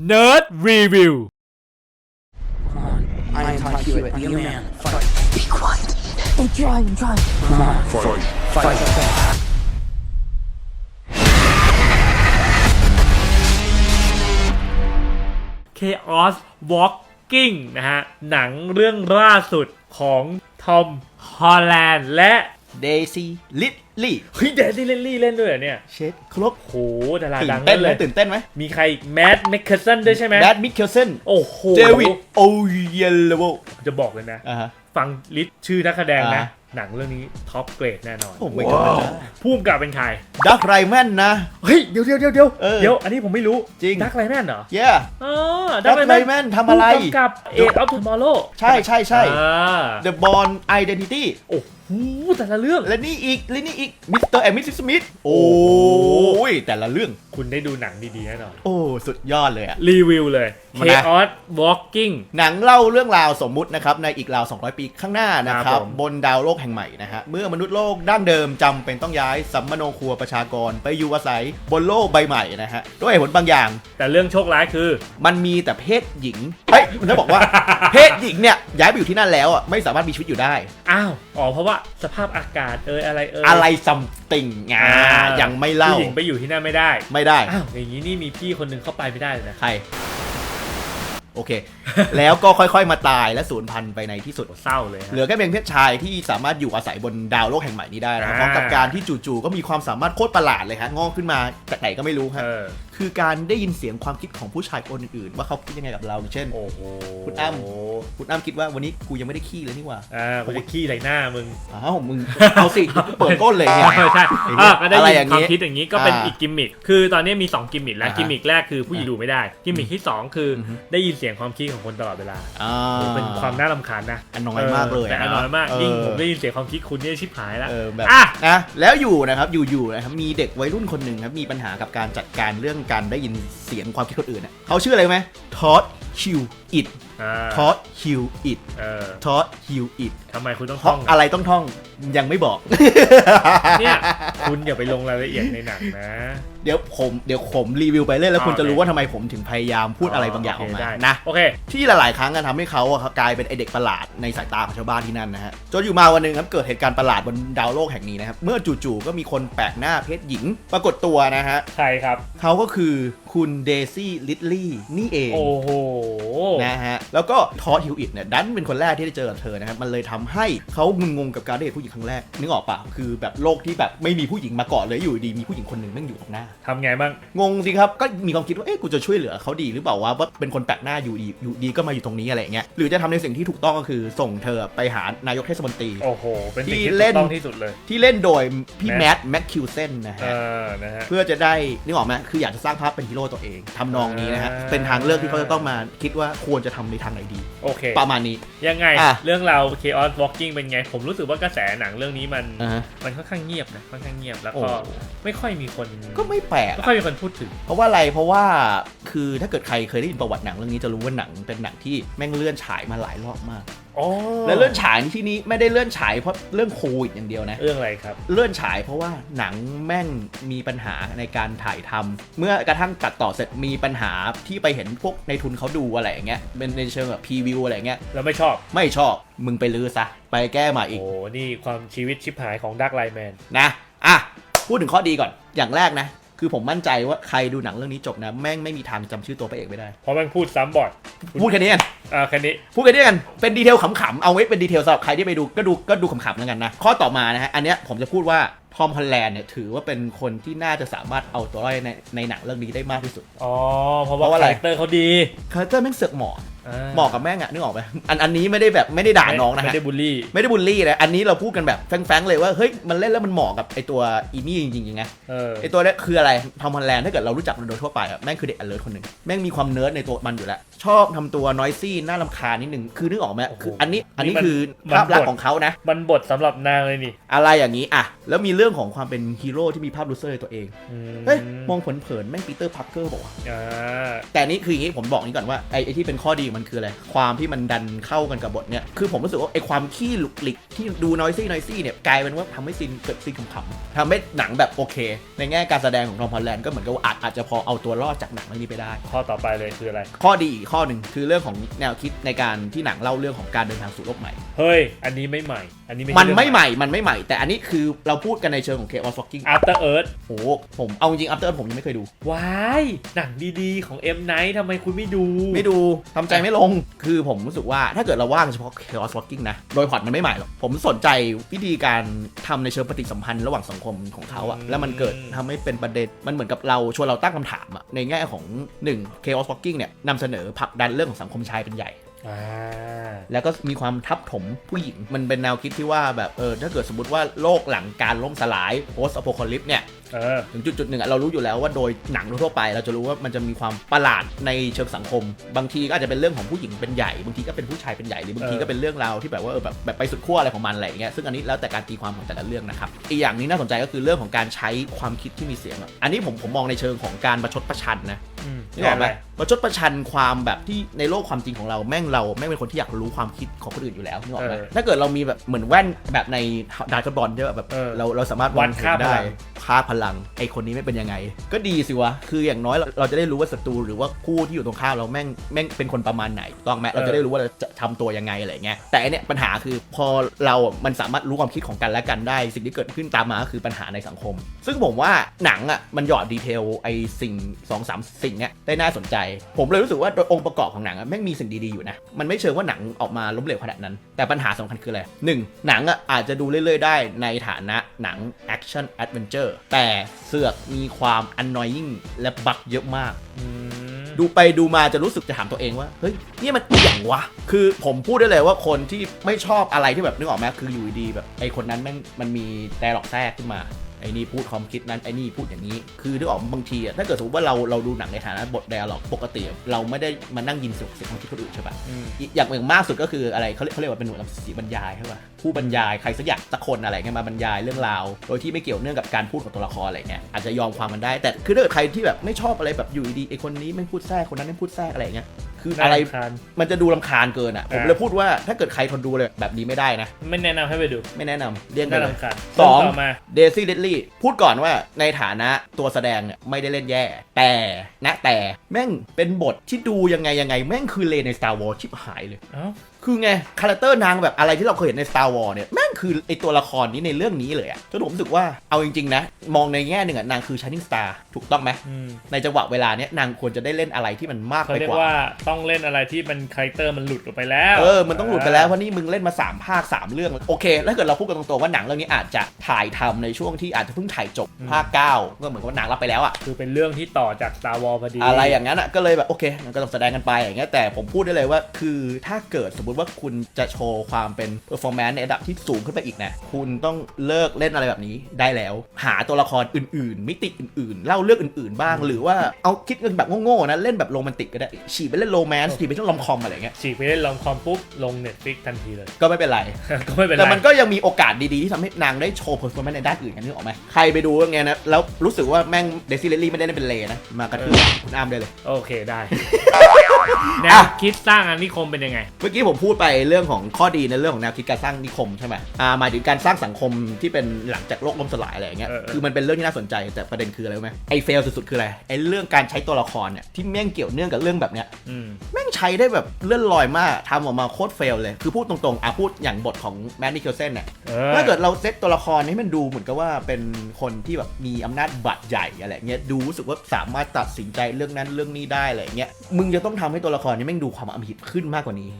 Nerd Review Come on, I taught you it. Be a man. Fight. Be quiet. I'm trying, I'm trying. Come on. Fight. Fight. Chaos Walking นะฮะ หนังเรื่องล่าสุดของทอมฮอลแลนด์และเดซี่ลิทลี่เฮ้ยเดซี่เลนลี่เล่นด้วยเหรอเนี่ยเช็ดครบโหดาราตื่ดันงเต้นั่นนไหเลมยตื่นเต้นไหมมีใครอีกแมดแมคเคอร์สันด้วยใช่ไหมแบดมิคเคลเซนโอ้โหเจวิดโอเยลโวจะบอกเลยนะ อ่าฮะ ฟังลิสต์ชื่อนักแสดงนะ อ่า หนังเรื่องนี้ท็อปเกรดแน่นอนผมไม่ธรรมดาพุ่มกับเป็นใคร ดักไรแมนนะ เฮ้ย เดี๋ยวเดี๋ยวเดี๋ยวเดี๋ยวเออเดี๋ยว อันนี้ผมไม่รู้จริง ดักไลแมนเหรอเย้ อ๋อ Dark Lightman ทำอะไร ผู้กำกับเอ็ดออฟทูมอร์โลใช่ใช่ใช่อ่า The Born Identity โอ้โห แต่ละเรื่อง และนี่อีก และนี่อีก มิสเตอร์แอนด์มิสซิสมิธ โอ้ยแต่ละเรื่อง คุณได้ดูหนังดีๆแน่นอน โอ้ สุดยอดเลยอะ รีวิวเลย มานะ Chaos Walking หนังเล่าเรื่องราวสมมุตินะครับในอีกราว 200 ปีข้างหน้านะคครัรับบผม บนดาวโลกแห่งใหม่นะฮะเมื่อมนุษย์โลกดั้งเดิมจำเป็นต้องย้ายสัมมโนครัวประชากรไปอยู่อาศัยบนโลกใบใหม่นะฮะด้วยเหตุผลบางอย่าง แต่เรื่องโชคร้ายคือ มันมีแต่เพศหญิงเฮ้ยมันจะบอกว่า เพศหญิงเนี่ยย้ายไปอยู่ที่นั่นแล้วอะไม่สามารถมีชีวิตอยู่ได้ อ้าว อ๋อเพราะว่าสภาพอากาศเอยอะไรเอยอะไรซัมติงงาอ่ายังไม่เล่าผู้หญิงไปอยู่ที่นั่นไม่ได้ไม่ได้อ้าวอย่างนี้นี่มีพี่คนหนึงเข้าไปไม่ได้เลยนะใครโอเค แล้วก็ค่อยๆมาตายและสูญพันธุ์ไปในที่สุดโอ้เศร้าเลยฮะเหลือแค่เพียงเพศชายที่สามารถอยู่อาศัยบนดาวโลกแห่งใหม่นี้ได้นะครับอ่า พร้อมกับการที่จู่ๆก็มีความสามารถโคตรประหลาดเลยฮะงอกขึ้นมาจากไหนก็ไม่รู้ฮะ เออ คือการได้ยินเสียงความคิดของผู้ชายคนอื่นๆ ว่าเขาคิดยังไงกับเราอย่างเช่น โอ้โหคุณอ้ำคุณอ้ำคิดว่าวันนี้กูยังไม่ได้ขี้เลยนี่หว่าอ่ากูจะขี้ใส่หน้ามึงอ้าวมึงเอาสิเปิดก้นเลยเนี่ยออใช่อะก็ได้อะไรยิอนย่างความงี้คิดอย่างนี้ก็เป็นอ่าอีกกิมมิคคือตอนนี้มี 2 กิมมิคแล้วอ่าฮะกิมมิคแรกคือผู้หญิงดูไม่ได้ กิมมิคที่ 2 คือออฮึได้ยินเสียงความคิดของคนตลอดเวลาอ่าเป็นความน่ารำคาญนะอันน้อยมากเลยแต่อันนะน้อยมากเออยิ่งผมได้ยินเสียงความคิดคุณเนี่ยชิบหายแล้ว เออแบบอะ นะแล้วอยู่นะครับอยู่ๆนะครับมีเด็กวัยรุ่นคนหนึ่งครับมีปัญหากับการจัดการเรื่องการได้ยินเสียงความคิดคนอื่นน่ะเขาชื่ออะไรไหมทอดฮิวอิดอ่าทอดฮิวอิดเออทอดฮิวอิดทำไมคุณต้องเพท่ราะองอะไรต้องท่องยังไม่บอก เนี่ย คุณอย่าไปลงรายละเอียดในหนังนะ เดี๋ยวผมเดี๋ยวผมรีวิวไปเรื่อยแล้วอ๋อคุณจะรู้โอเคว่าทำไมผมถึงพยายามพูดอะไรบางอย่างออกมาโเคได้นะโอเคที่หลายๆ ครั้งกันทำให้เขาอะครับกลายเป็นไอเด็กประหลาดในสายตาของชาวบ้านที่นั่นนะฮะจนอยู่มาวันหนึ่งครับเกิดเหตุการณ์ประหลาดบนดาวโลกแห่งนี้นะครับเมื่อจู่ๆก็มีคนแปลกหน้าเพศหญิง ปรากฏตัวนะฮะใครครับเขาก็คือคุณเดซี่ลิทลี่นี่เองโอ้โหนะฮะแล้วก็ทอดฮิวอิตเนี่ยดันเป็นคนแรกที่ได้เจอกับเธอนะครับมันเลยทำให้เขางงงๆกับการได้เห็นผู้หญิงครั้งแรกนึกออกปะคือแบบโลกที่แบบไม่มีผู้หญิงมาก่อนเลยอยู่ดีมีผู้หญิงคนหนึ่งแม่งอยู่ตรงหน้าทำไงบ้าง งงสิครับ ก็มีความคิดว่า เอ๊ะ กูจะช่วยเหลือเขาดีหรือเปล่าวะว่าเป็นคนแปลกหน้าอยู่ดีอยู่ดีก็มาอยู่ตรงนี้อะไรอย่างเงี้ย หรือจะทำในสิ่งที่ถูกต้องก็คือส่งเธอไปหานายกเทศมนตรี โอ้โห เป็นสิ่งที่ที่เล่ถูน กต้องที่สุดเลย ที่เล่นโดยพี่แมแมททแม็กคิวเซนนะเอฮะ อ นะฮะ เพื่อจะได้นึกออกไหมคืออยากจะสร้างภาพเป็นฮีโร่ตัวเองทำนองนี้นะฮะ อ่า เป็นทางเลือกที่เขาจะต้องมาคิดว่าควรจะทำในทางไหนดี โอเค ประมาณนี้ ยังไง อะ เรื่องราว Chaos Walking เป็นไง ผมรู้สึกว่ากระแสหนังเรื่องนี้มัน อ่าฮะ มันค่อนข้างเงียบนะ ค่อนข้างเงียบ แล้วโอ้ก็ไม่ค่อยมีคน ก็ไม่แปลกไม่อะค่อยมีคนพูดถึง เพราะว่าอะไร เพราะว่าคือถ้าเกิดใครเคยได้ยินประวัติหนังเรื่องนี้จะรู้ว่าหนังเป็นหนังที่แม่งเลื่อนฉายมาหลายรอบมากอ๋อและเลื่อนฉายในที่นี้ไม่ได้เลื่อนฉายเพราะเรื่องโควิดอย่างเดียวนะ เรื่องอะไรครับ เลื่อนฉายเพราะว่าหนังแม่งมีปัญหาในการถ่ายทำเมื่อกระทั่งตัดต่อเสร็จมีปัญหาที่ไปเห็นพวกในทุนเขาดูอะไรอย่างเงี้ยเป็นในเชิงแบบพรีวิวอะไรอย่างเงี้ยเราไม่ชอบ ไม่ชอบมึงไปลื้อซะไปแก้มาอีกโอ้ นี่ความชีวิตชิบหายของดักไลแมนนะอะพูดถึงข้อดีก่อนอย่างแรกนะ คือผมมั่นใจว่าใครดูหนังเรื่องนี้จบนะ แม่งไม่มีทางจำชื่อตัวพระเอกไม่ได้ เพราะมันพูดซ้ำบ่อยพูดแค่นี้กันอ่าแค่นี้พูดกันด้วยกันเป็นดีเทลขำๆเอาไว้เป็นดีเทลสำหรับใครที่ไปดูก็ดูก็ดูขำๆแล้วกันนะข้อต่อมานะฮะอันเนี้ยผมจะพูดว่าทอมฮอลแลนด์เนี่ยถือว่าเป็นคนที่น่าจะสามารถเอาตัวรอดในในหนังเรื่องนี้ได้มากที่สุด อ๋อ เพราะเพราะว่าว่าอะไร คาแรคเตอร์เขาดีคาแรคเตอร์แม่งเสือกเหมาะอ่าเหมาะกับแม่งอะนึกออกไหมอันอันนี้ไม่ได้แบบไม่ได้ด่าน้องนะไม่ฮะได้บูลลี่ ไม่ได้บูลลี่นะ อันนี้เราพูดกันแบบแฟงๆเลยว่าเฮ้ยมันเล่นแล้วมันเหมาะกับไอตัวอีนี่จริงๆไงเออ ไอตัวเนี้ยคืออะไรทอมฮอลแลนด์ถ้าเกิดเรารู้จักมันโดยทั่วไปอะแม่งคือเด็กอเลิร์คนหนึ่งแม่งมีความเนิร์ดในตัวมันอยู่แล้ว ชอบทำตัวนอยซี่น่ารำคาญนิดนึงคือนึกออกไหมโอ้โหคืออันนี้อันนี้นี่มันคือมันภาพลักษบทณ์ของเขานะ มันบทสำหรับนางเลยนี่ อะไรอย่างนี้อะแล้วมีเรื่องเรื่องของความเป็นฮีโร่ที่มีภาพลูเซอร์ในตัวเองอืเฮ้ย มองเผินๆแม่งปีเตอร์พักเกอร์บอกว่าอ่าแต่นี่คืออย่างนี้ผมบอกนี้ก่อนว่าไอ้ไอ้ที่เป็นข้อดีมันคืออะไร ความที่มันดันเข้ากันกับบทเนี่ย คือผมรู้สึกว่าไอ้ความขี้หลุกหลิกที่ดูนอยซี่นอยซี่เนี่ยกลายเป็นว่าทำให้ซีนเกิดซีนขำๆทำให้หนังแบบโอเค ในแง่การแสดงของทอมฮอลแลนด์ก็เหมือนกับว่าอาจอาจจะพอเอาตัวรอดจากหนังเรื่องนี้ไปได้ ข้อต่อไปเลยคืออะไร ข้อดีอีกข้อหนึ่งคือเรื่องของแนวคิดในการที่หนังเล่าเรื่องของการเดินทางสู่โลกใหม่ เฮ้ย อันนี้ไม่ใหม่ อันนี้มันไม่ใหม่ มันไม่ใหม่ แต่อันนี้คือเราพูดกันในเชิงของ Chaos Walking After Earth โอ้โหผมเอาจริง After Earth ผมยังไม่เคยดู ว้ายหนังดีๆของ M Night ทำไมคุณไม่ดู ไม่ดูทำใจไม่ลงคือผมรู้สึกว่าถ้าเกิดเราว่ากันเฉพาะ Chaos Walking นะโดยพล็อตมันไม่ใหม่หรอกผมสนใจวิธีการทำในเชิงปฏิสัมพันธ์ระหว่างสังคมของเขาอะอืมแล้วมันเกิดทำให้เป็นประเด็นมันเหมือนกับเราชวนเราตั้งคำถามอะในแง่ของ 1 Chaos Walking เนี่ยนำเสนอผลักดันเรื่องของสังคมชายเป็นใหญ่อ่า แล้วก็มีความทับถมผู้หญิง มันเป็นแนวคิดที่ว่าแบบเออถ้าเกิดสมมติว่าโลกหลังการล่มสลาย post apocalypse เนี่ยเออถึงจุดจุดๆหนึ่งอะเรารู้อยู่แล้วว่าโดยหนังทั่วๆไป เราจะรู้ว่ามันจะมีความประหลาดในเชิงสังคม บางทีก็อาจจะเป็นเรื่องของผู้หญิงเป็นใหญ่ บางทีก็เป็นผู้ชายเป็นใหญ่ หรือบางทีก็เป็นเรื่องราวที่แบบว่าเออแบบแบบไปสุดขั้วอะไรของมันอะไรอย่างเงี้ย ซึ่งอันนี้แล้วแต่การตีความของแต่ละเรื่องนะครับ อีกอย่างนี้น่าสนใจก็คือเรื่องของการใช้ความคิดที่มีเสียงอะอันนี้ผมผมมองในเชิงของการประชดประชันนะอืมนี่ออกไหมอะไร ประชดประชันความแบบที่ในโลกความจริงของเราแม่งเราแม่งเป็นคนที่อยากรู้ความคิดของคนอื่นอยู่แล้วนึกออกไหมเออถ้าเกิดเรามีแบบเหมือนแว่นแบบในดาร์กบอลที่แบบเออเราเราสามารถวัดค่าพลัง ได้ค่าพลังไอคนนี้ไม่เป็นยังไง ก็ดีสิวะคืออย่างน้อยเราเราจะได้รู้ว่าศัตรูหรือว่าคู่ที่อยู่ตรงข้ามเราแม่งแม่งเป็นคนประมาณไหนต้องไหมเราจะได้รู้ว่าเราจะทำตัวยังไงอะไรเงี้ยแต่อันเนี้ยปัญหาคือพอเราอะมันสามารถรู้ความคิดของกันและกันได้ สิ่งที่เกิดขึ้นตามมาก็คือปัญหาในสังคม ซึ่งผมว่าหนังอะมันหยอดดีเทลไอสิ่งสองสามสิ่งเนี้ยได้น่าสนใจผมเลยรู้สึกว่าโดยองค์ประกอบของหนังอะแม่งมีสิ่งดีๆอยู่นะ มันไม่เชิงว่าหนังออกมาล้มเหลวขนาดนั้น แต่ปัญหาสำคัญคืออะไรหนึ่งหนังอะอาจจะดูเรื่อยๆ ได้ในฐานะหนังแอคชั่นแอดเวนเจอร์แต่เสือกมีความ annoying และบั๊กเยอะมากอืมดูไปดูมาจะรู้สึกจะถามตัวเองว่า เฮ้ยนี่มันอหย่างวะ คือผมพูดได้เลยว่าคนที่ไม่ชอบอะไรที่แบบนึกออกไหมคืออยู่ดีๆแบบไอ้คนนั้นแม่งมันมีแต่หลอกแทรกขึ้นมา ไอ้นี่พูดความคิดนั้นไอ้นี่พูดอย่างนี้ คือนึกออกบางทีอะถ้าเกิดสมมติว่าเราเราดูหนังในฐานะบท d ด a l ล็อกปกติอะเราไม่ได้มานั่งยินเสียงเสียงความคิดคนอื่นใช่ปะอืมอีกอย่างอย่างมากสุดก็คืออะไรเขาเรียกเขาเรียกว่าเป็นหน่วยสีบรรยายใช่ปะผู้บรรยายใครสักอย่างสักคนอะไรเงี้ยมาบรรยายเรื่องราว โดยที่ไม่เกี่ยวเนื่องกับการพูดของตัวละครอะไรเงี้ยอาจจะยอมความมันได้แต่คือถ้าเกิดใครที่แบบไม่ชอบอะไรแบบอยู่ดีๆไอคนนี้ไม่พูดแทรกคนนั้นไม่พูดแทรกอะไรเงี้ยคืออะไรน่ารำคาญ มันจะดูลำคาญเกินอะ ผมอ่า เลยพูดว่าถ้าเกิดใครทนดูเลยแบบนี้ไม่ได้นะ ไม่แนะนำให้ไปดูไม่แนะนำเลี่ยงไปน่าเลย รำคาญสองต่อมา เดซี่เดดลี่พูดก่อนว่าในฐานะตัวแสดงเนี่ยไม่ได้เล่นแย่ แต่นะแต่แม่งเป็นบทที่ดูยังไงยังไง แม่งคือเลนใน Star Wars ชิบหายเลย เอ้า คือไง คาแรคเตอร์นางแบบอะไรที่เราเคยเห็นใน Star Wars เนี่ย แม่ง คือไอตัวละครนี้ในเรื่องนี้เลยอะจนผมรู้สึกว่าเอาจริงๆนะ มองในแง่หนึ่งอะนางคือ Shining Star ถูกต้องไหมอืมในจังหวะเวลาเนี้ยนางควรจะได้เล่นอะไรที่มันมากเขาไปเรียกกว่าว่า ต้องเล่นอะไรที่มันคาแรคเตอร์มันหลุดออกไปแล้วเออมันต้องหลุดไปแล้วเพราะนี่มึงเล่นมา 3 ภาค 3 เรื่อง โอเคแล้วถ้าเกิดเราพูดกันตรงๆว่าหนังเรื่องนี้อาจจะถ่ายทำในช่วงที่อาจจะเพิ่งถ่ายจบภาค 9 ก็เหมือนกับว่าหนังรับไปแล้วอะคือเป็นเรื่องที่ต่อจาก Star Wars พอดี อะไรอย่างนั้นอะก็เลยแบบโอเคมันก็ต้องแสดงกันไปอย่างเงี้ยแต่ผมพูดได้เลยว่า คือถ้าเกิดสมมุติว่าคุณจะโชว์ความเป็น performance ในระดับที่สูงขึ้นไปอีกนะ คุณต้องเลิกเล่นอะไรแบบนี้ได้แล้ว หาตัวละครอื่นๆ มิติอื่นๆ เล่าเรื่องอื่นๆ บ้าง หรือว่าเอาคิดกันแบบโง่ๆนะ เล่นแบบโรแมนติกก็ได้ ฉีกไปเล่นโรแมนต์ฉีกไปเล่นลอมคอมอะไรเงี้ย ฉีกไปเล่นลองคอมปุ๊บลง Netflix ทันทีเลย ก็ไม่เป็นไร ก็ไม่เป็นไร แต่มันก็ยังมีโอกาสดีๆที่ทำให้นางได้โชว์ performance ในด้านอื่นกันนึกออกไหมใครไปดูเรื่องเงี้ยนะ แล้วรู้สึกว่าแม่งเดซี่เลลี่ไม่ได้เล่นเป็นเลนะ มากระทืบคุณอ้ามได้เลย โอเคได้ แนวคิดสร้างอาณานิคมเป็นยังไง เมื่อกี้ผมพูดไปเรื่องของข้อดีในเรื่องของแนวคิดการสร้างนิคมใช่ไหมอ่าหมายถึงการสร้างสังคมที่เป็นหลังจากโลกล่มสลายอะไรอย่างเงี้ย เออเออ คือมันเป็นเรื่องที่น่าสนใจแต่ประเด็นคืออะไรรู้ไหมไอ้เฟลสุดๆคืออะไร ไอ้เรื่องการใช้ตัวละครเนี่ยที่แม่งเกี่ยวเนื่องกับเรื่องแบบเนี้ย อืม แม่งใช้ได้แบบเลื่อนลอยมากทำออกมาโคตรเฟลเลย คือพูดตรงๆ อะพูดอย่างบทของแมดนิเคิลเซนเนี่ย เออ ถ้าเกิดเราเซตตัวละครให้มันดูเหมือนกับว่าเป็นคนที่แบบมีอำนาจบัตรใหญ่อะไรเงี้ย ดูรู้สึกว่าสามารถตัดสินใจเรื่องนั้นเรื่องนี้ได้อะไรเงี้ย มึงจะต้องทำให้ตัวละครนี้แม่งดูความอำมหิตขึ้นมากกว่านี้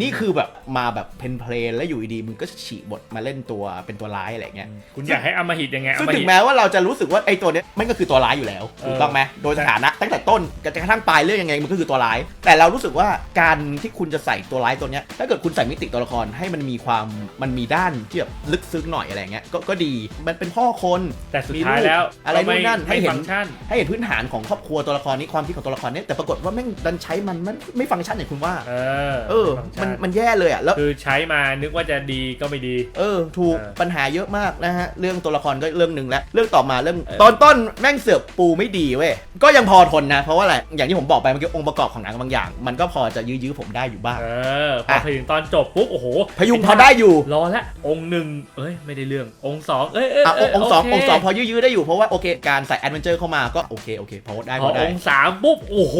นี่คือแบบมาแบบเพนเพลนแล้วอยู่ดีๆมึงก็ฉีกบทมาเล่นตัวเป็นตัวร้ายอะไรเงี้ยคุณอยากให้อำมหิตยังไงซึ่งอำมถึหิงตแม้ว่าเราจะรู้สึกว่าไอ้ตัวเนี้ยมันก็คือตัวร้ายอยู่แล้วถูกต้องไหมโดยสถานะตั้งแต่ต้นกระทั่งปลายเรื่องยังไงมันก็คือตัวร้าย แต่เรารู้สึกว่าการที่คุณจะใส่ตัวร้ายตัวเนี้ยถ้าเกิดคุณใส่มิติตัวละครให้มันมีความมันมีด้านที่แบบลึกซึ้งหน่อยอะไรเงี้ยก็ก็ดีมันเป็นพ่อคนแต่สุดท้ายแล้ว อะไรก็ม่นู่นนั่นให้เห็นฟังก์ชันให้เห็นพื้นฐานของครอบครัวตัวละครนี้ความคิดของตัวละครเนี้ยแต่ปรากฏว่าแม่งดันใช้มันมันไม่ฟังก์ชันอย่างคุณว่าเออเออมันใช่มันแย่เลยอะแล้ว คือใช้มานึกว่าจะดีก็ไม่ดี เออ ถูกเออปัญหาเยอะมากนะฮะ เรื่องตัวละครก็เรื่องหนึ่งแล้ว เรื่องต่อมาเรื่องเออ ตอนต้นแม่งเสือกปูไม่ดีเว้ย ก็ยังพอทนนะ เพราะว่าอะไร อย่างที่ผมบอกไปเมื่อกี้องค์ประกอบของหนังบางอย่าง มันก็พอจะยื้อๆผมได้อยู่บ้าง เออพออะ ถึงตอนจบปุ๊บโอ้โหพยุงพอได้อยู่รอละองค์หนึ่งเอ้ยไม่ได้เรื่ององค์สองเอ้ยเอ้ยอะเอ้ยองค์สองโเคองค์สองพอยื้อๆได้อยู่เพราะว่าโอเคการใส่แอดเวนเจอร์เข้ามาก็โอเคโอเคพอได้พพออได้ องค์สามปุ๊บโอ้โห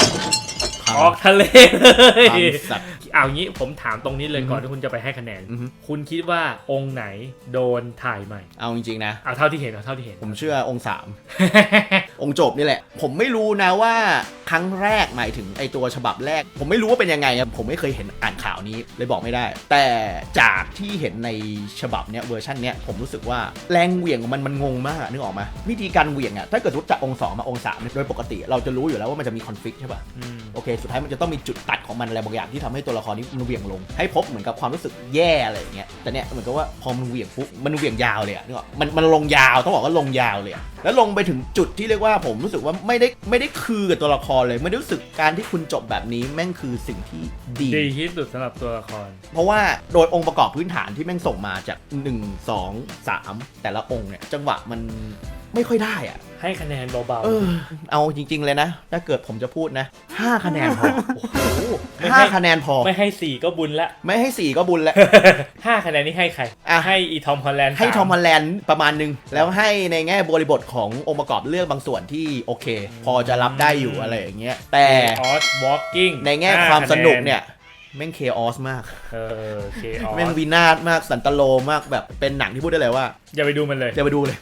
ครับ ออกทะเลเลยพังสัตว์ เอางี้ผมถามตรงนี้เลยอือฮึก่อนที่คุณจะไปให้คะแนน อือฮึ คุณคิดว่าองค์ไหนโดนถ่ายใหม่ เอาจริงๆนะ เอาเท่าที่เห็นเอาเท่าที่เห็น ผมเชื่อองค์สาม องค์จบนี่แหละ ผมไม่รู้นะว่าครั้งแรกหมายถึงไอตัวฉบับแรก ผมไม่รู้ว่าเป็นยังไงครับผมไม่เคยเห็นอ่านข่าวนี้เลยบอกไม่ได้ แต่จากที่เห็นในฉบับเนี้ยเวอร์ชันเนี้ยผมรู้สึกว่าแรงเหวี่ยงของมันมันงงมากอะนึกออกไหมวิธีการเหวี่ยงอะถ้าเกิดรู้จักองค์สองมาองค์สามเนี่ยโดยปกติ เราจะรู้อยู่แล้วว่ามันจะมีคอนฟ lict ใช่ป่ะอืม โอเค สุดท้ายมันจะต้องมีจุดตัดของมันอะไรบางอย่างที่ทำให้ตัวละครนี้มันเหวี่ยงลง ให้พบเหมือนกับความรู้สึกแย่อะไรอย่างเงี้ยแต่เนี้ยเหมือนกับว่าพอมันเหวี่ยงปุ๊บมันเหวี่ยงยาวเลยอะนึกออกมันมันลงยาวต้องบอกว่าลงยาวเลยอะแล้วลงไปถึงจุดที่เรียกว่าผมรู้สึกว่าไม่ได้ไม่ได้คือกับตัวละครเลยไม่ได้รู้สึกการที่คุณจบแบบนี้แม่งคือสิ่งที่ดี ดีที่สุดสำหรับตัวละคร เพราะว่าโดยองค์ประกอบพื้นฐานที่แม่งส่งมาจาก 1 2 3 แต่ละองค์เนี่ยจังหวะมัน ไม่ค่อยได้อะให้คะแนนเบาเออ เอาจริง ๆ เลยนะ ถ้าเกิดผมจะพูดนะ5คะแนนพอโอ้โหไม่ให้5คะแนนพอๆไม่ให้สี่ก็บุญละ ไม่ให้4ก็บุญแล้ว ห้าคะแนนนี่ให้ใคร อะ ให้อีทอมฮอลแลนด์ให้สาทอมฮอลแลนด์ประมาณนึง แล้วให้ในแง่บริบทขององค์ประกอบเรื่องบางส่วนที่โอเค พอจะรับได้อยู่อะไรอย่างเงี้ย แต่ ออสวอล์กิ้งในแง่ความสนุกเนี่ย แม่งเคออสมาก เออเคออแม่งสวินาศมากสันตโลมากแบบเป็นหนังที่พูดได้เลยว่า อย่าไปดูมันเลยอย่าไปดูเลย